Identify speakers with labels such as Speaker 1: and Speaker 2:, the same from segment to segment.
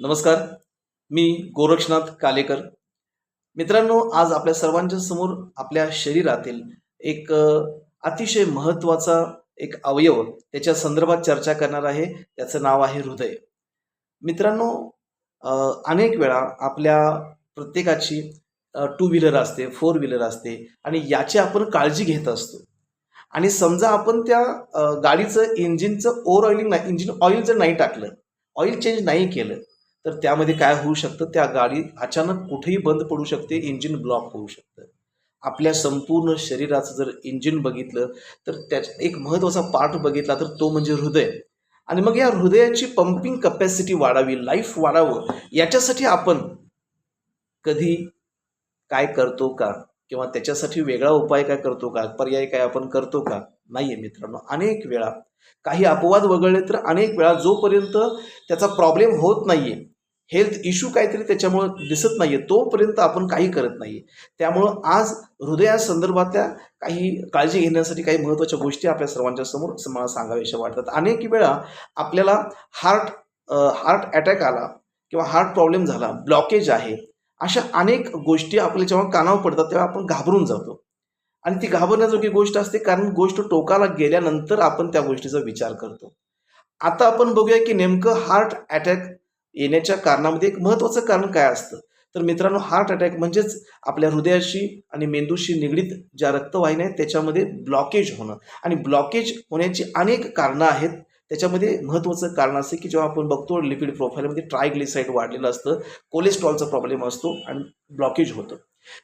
Speaker 1: नमस्कार. मी गोरक्षनाथ कालेकर. मित्रांनो आज आपल्या सर्वांच्या समोर आपल्या शरीरातील एक अतिशय महत्त्वाचा एक अवयव त्याच्या संदर्भात चर्चा करणार आहे. त्याचं नाव आहे हृदय. मित्रांनो अनेक वेळा आपल्या प्रत्येकाची टू व्हीलर असते फोर व्हीलर असते आणि याची आपण काळजी घेत असतो. आणि समजा आपण त्या गाडीचं इंजिनचं ओव्हर ऑइलिंग नाही इंजिन ऑइल जर नाही टाकलं ऑइल चेंज नाही केलं तर त्यामध्ये काय होऊ शकतं? त्या गाडी अचानक कुठेही बंद पडू शकते इंजिन ब्लॉक होऊ शकतं. आपल्या संपूर्ण शरीराचं जर इंजिन बघितलं तर त्याच्या एक महत्त्वाचा पार्ट बघितला तर तो म्हणजे हृदय. आणि मग या हृदयाची पंपिंग कपॅसिटी वाढावी लाईफ वाढावं याच्यासाठी आपण कधी काय करतो का? किंवा त्याच्यासाठी वेगळा उपाय काय करतो का? पर्याय काय आपण करतो का? नाही आहे मित्रांनो. अनेक वेळा काही अपवाद वगळले तर अनेक वेळा जोपर्यंत त्याचा प्रॉब्लेम होत नाही आहे हेल्थ इश्यू काहीतरी त्याच्यामुळं दिसत नाही आहे तोपर्यंत आपण काही करत नाही त्यामुळं आज हृदयासंदर्भातल्या काही काळजी घेण्यासाठी काही महत्त्वाच्या गोष्टी आपल्या सर्वांच्या समोर मला सांगाव्याशा वाटतात. अनेक वेळा आपल्याला हार्ट हार्ट अटॅक आला किंवा हार्ट प्रॉब्लेम झाला ब्लॉकेज आहे अशा अनेक गोष्टी आपल्या जेव्हा कानावर पडतात तेव्हा आपण घाबरून जातो. आणि ती घाबरण्याजोगी गोष्ट असते कारण गोष्ट टोकाला गेल्यानंतर आपण त्या गोष्टीचा विचार करतो. आता आपण बघूया की नेमकं हार्ट अटॅक येण्याच्या कारणामध्ये एक महत्त्वाचं कारण काय असतं? तर मित्रांनो हार्ट अटॅक म्हणजेच आपल्या हृदयाशी आणि मेंदूशी निगडीत ज्या रक्तवाहिन्या आहेत त्याच्यामध्ये ब्लॉकेज होणं. आणि ब्लॉकेज होण्याची अनेक कारणं आहेत. त्याच्यामध्ये महत्त्वाचं कारण असं की जेव्हा आपण बघतो लिपिड प्रोफाईलमध्ये ट्रायग्लिसाईड वाढलेलं असतं कोलेस्ट्रॉलचा प्रॉब्लेम असतो आणि ब्लॉकेज होतं.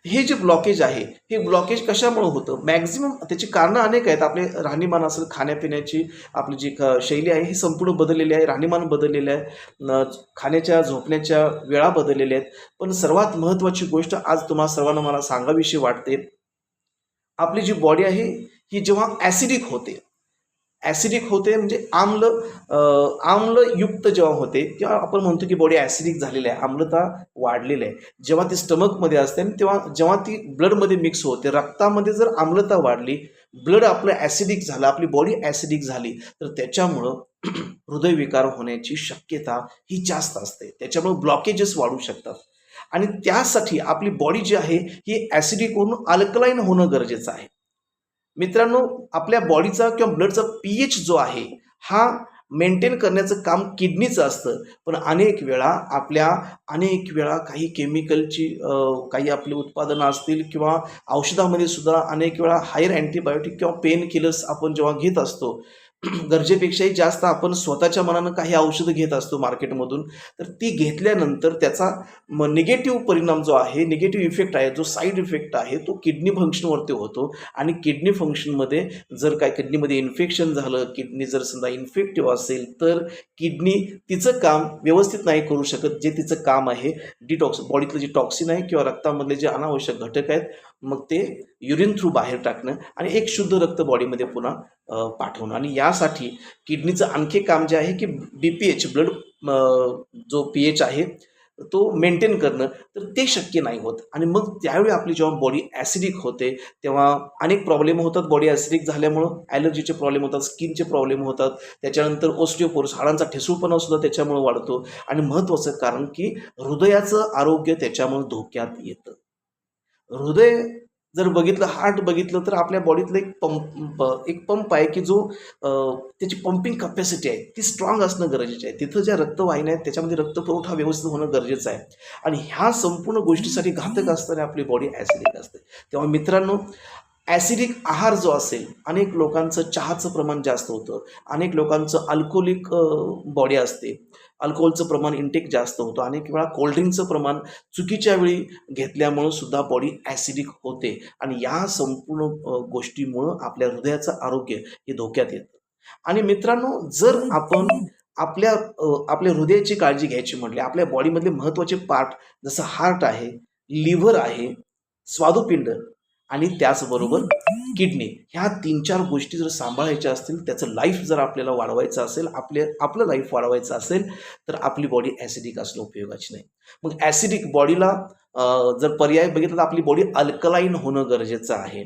Speaker 1: हे जे ब्लॉकेज आहे हे ब्लॉकेज कशामुळे होतं? मॅक्झिमम त्याची कारणं अनेक आहेत. आपले राहणीमान असेल खाण्यापिण्याची आपली जी शैली आहे ही संपूर्ण बदललेली आहे. राहणीमान बदललेलं आहे. न- खाण्याच्या झोपण्याच्या वेळा बदललेल्या आहेत. पण सर्वात महत्त्वाची गोष्ट आज तुम्हाला सर्वांना मला सांगावीशी वाटते. आपली जी बॉडी आहे ही जेव्हा ॲसिडिक होते ॲसिडिक होते म्हणजे आम्ल आम्लयुक्त जेव्हा होते तेव्हा आपण म्हणतो की बॉडी ॲसिडिक झालेली आहे आम्लता वाढलेली आहे. जेव्हा ती स्टमकमध्ये असते आणि तेव्हा जेव्हा ती ब्लडमध्ये मिक्स होते रक्तामध्ये जर आम्लता वाढली ब्लड आपलं ॲसिडिक झालं आपली बॉडी ॲसिडिक झाली तर त्याच्यामुळं हृदयविकार होण्याची शक्यता ही जास्त असते. त्याच्यामुळे ब्लॉकेजेस वाढू शकतात. आणि त्यासाठी आपली बॉडी जी आहे ही ॲसिडिक होऊन अल्कलाईन होणं गरजेचं आहे. मित्रांनो आपल्या बॉडीचा किंवा ब्लडचा पी एच जो आहे हा मेंटेन करण्याचं काम किडनीचं असतं. पण अनेक वेळा आपल्या अनेक वेळा काही केमिकलची काही आपली उत्पादनं असतील किंवा औषधामध्ये सुद्धा अनेक वेळा हायर अँटीबायोटिक किंवा पेन किलर्स आपण जेव्हा घेत असतो गरजेपेक्षाही जास्त आपण स्वतःच्या मनानं काही औषधं घेत असतो मार्केटमधून तर ती घेतल्यानंतर त्याचा म निगेटिव्ह परिणाम जो आहे निगेटिव्ह इफेक्ट आहे जो साईड इफेक्ट आहे तो किडनी फंक्शनवरती होतो. आणि किडनी फंक्शनमध्ये जर काय किडनीमध्ये इन्फेक्शन झालं किडनी जर समजा इन्फेक्टिव्ह असेल तर किडनी तिचं काम व्यवस्थित नाही करू शकत. जे तिचं काम आहे डिटॉक्स बॉडीतलं जे टॉक्सिन आहे किंवा रक्तामधले जे अनावश्यक घटक आहेत मग ते युरिन थ्रू बाहेर टाकणं आणि एक शुद्ध रक्त बॉडीमध्ये पुन्हा पाठवणं. आणि यासाठी किडनीचं आणखी काम जे आहे की बी पी एच ब्लड जो पी एच आहे तो मेंटेन करणं तर ते शक्य नाही होत. आणि मग त्यावेळी आपली जेव्हा बॉडी ॲसिडिक होते तेव्हा अनेक प्रॉब्लेम होतात. बॉडी ॲसिडिक झाल्यामुळं ॲलर्जीचे प्रॉब्लेम होतात स्किनचे प्रॉब्लेम होतात. त्याच्यानंतर ओस्टिओपोरोस हाडांचा ठेसूळपणा सुद्धा त्याच्यामुळे वाढतो. आणि महत्त्वाचं कारण की हृदयाचं आरोग्य त्याच्यामुळे धोक्यात येतं. हृदय जर बघितलं हार्ट बघितलं तर आपल्या बॉडीतलं एक पंप एक पंप आहे की जो त्याची पंपिंग कपॅसिटी आहे ती स्ट्रॉंग असणं गरजेचं आहे. तिथं ज्या रक्तवाहिन्या आहेत त्याच्यामध्ये रक्तपुरवठा व्यवस्थित होणं गरजेचं आहे. आणि ह्या संपूर्ण गोष्टीसाठी घातक असताना आपली बॉडी ॲसिडिक असते. तेव्हा मित्रांनो ॲसिडिक आहार जो असेल अनेक लोकांचं चहाचं प्रमाण जास्त होतं. अनेक लोकांचं अल्कोहोलिक बॉडी असते. अल्कोहोलचं प्रमाण इंटेक जास्त होतं. अनेक वेळा कोल्ड्रिंकचं प्रमाण चुकीच्या वेळी घेतल्यामुळं सुद्धा बॉडी ॲसिडिक होते. आणि या संपूर्ण गोष्टीमुळं आपल्या हृदयाचं आरोग्य हे धोक्यात येतं. आणि मित्रांनो जर आपण आपल्या आपल्या हृदयाची काळजी घ्यायची म्हटली आपल्या बॉडीमधले महत्त्वाचे पार्ट जसं हार्ट आहे लिव्हर आहे स्वादुपिंड आणि त्याचबरोबर किडनी. ह्या तीन चार गोष्टी जर सांभाळायच्या असतील त्याचं लाईफ जर आपल्याला वाढवायचं असेल आपले आपलं लाईफ वाढवायचं असेल तर आपली बॉडी ॲसिडिक असणं उपयोगाची नाही. मग ॲसिडिक बॉडीला जर पर्याय बघितला तर आपली बॉडी अल्कलाईन होणं गरजेचं आहे.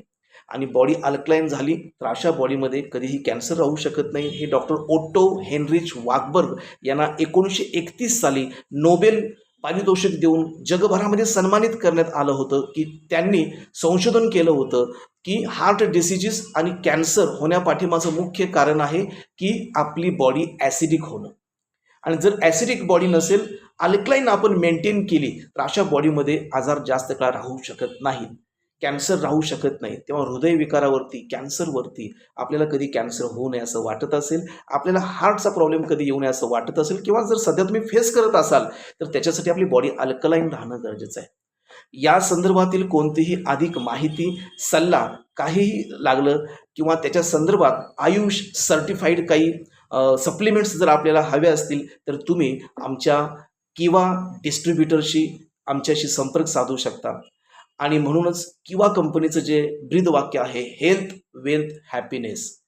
Speaker 1: आणि बॉडी अल्कलाईन झाली तर अशा बॉडीमध्ये कधीही कॅन्सर राहू शकत नाही. हे डॉक्टर ओट्टो हेनरिच वागबर्ग यांना एकोणीसशे एकतीस साली नोबेल पारितोषिक देऊन जगभरामध्ये सन्मानित करण्यात आलं होतं की त्यांनी संशोधन केलं होतं की हार्ट डिसिजीस आणि कॅन्सर होण्यापाठीमाचं मुख्य कारण आहे की आपली बॉडी ॲसिडिक होणं. आणि जर ॲसिडिक बॉडी नसेल अल्कलाईन आपण मेंटेन केली तर अशा बॉडीमध्ये आजार जास्त काळ राहू शकत नाही कॅन्सर राहू शकत नाही. तेव्हा हृदयविकारावरती कॅन्सरवरती आपल्याला कधी कॅन्सर होऊ नये असं वाटत असेल आपल्याला हार्टचा प्रॉब्लेम कधी येऊ नये असं वाटत असेल किंवा जर सध्या तुम्ही फेस करत असाल तर त्याच्यासाठी आपली बॉडी अल्कलाईन राहणं गरजेचं आहे. या संदर्भातील कोणतीही अधिक माहिती सल्ला काहीही लागलं किंवा त्याच्या संदर्भात आयुष सर्टिफाईड काही सप्लिमेंट्स जर आपल्याला हवे असतील तर तुम्ही आमच्या किंवा डिस्ट्रीब्युटरशी आमच्याशी संपर्क साधू शकता. आणि म्हणूनच किंवा कंपनीचं जे ब्रीदवाक्य आहे हेल्थ वेल्थ हॅपीनेस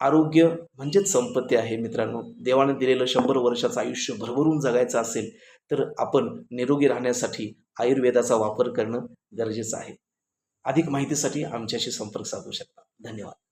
Speaker 1: आरोग्य म्हणजेच संपत्ती आहे मित्रांनो. देवाने दिलेलं शंभर वर्षाचं आयुष्य भरभरून जगायचं असेल तर आपण निरोगी राहण्यासाठी आयुर्वेदाचा वापर करणं गरजेचं आहे. अधिक माहितीसाठी आमच्याशी संपर्क साधू शकता. धन्यवाद.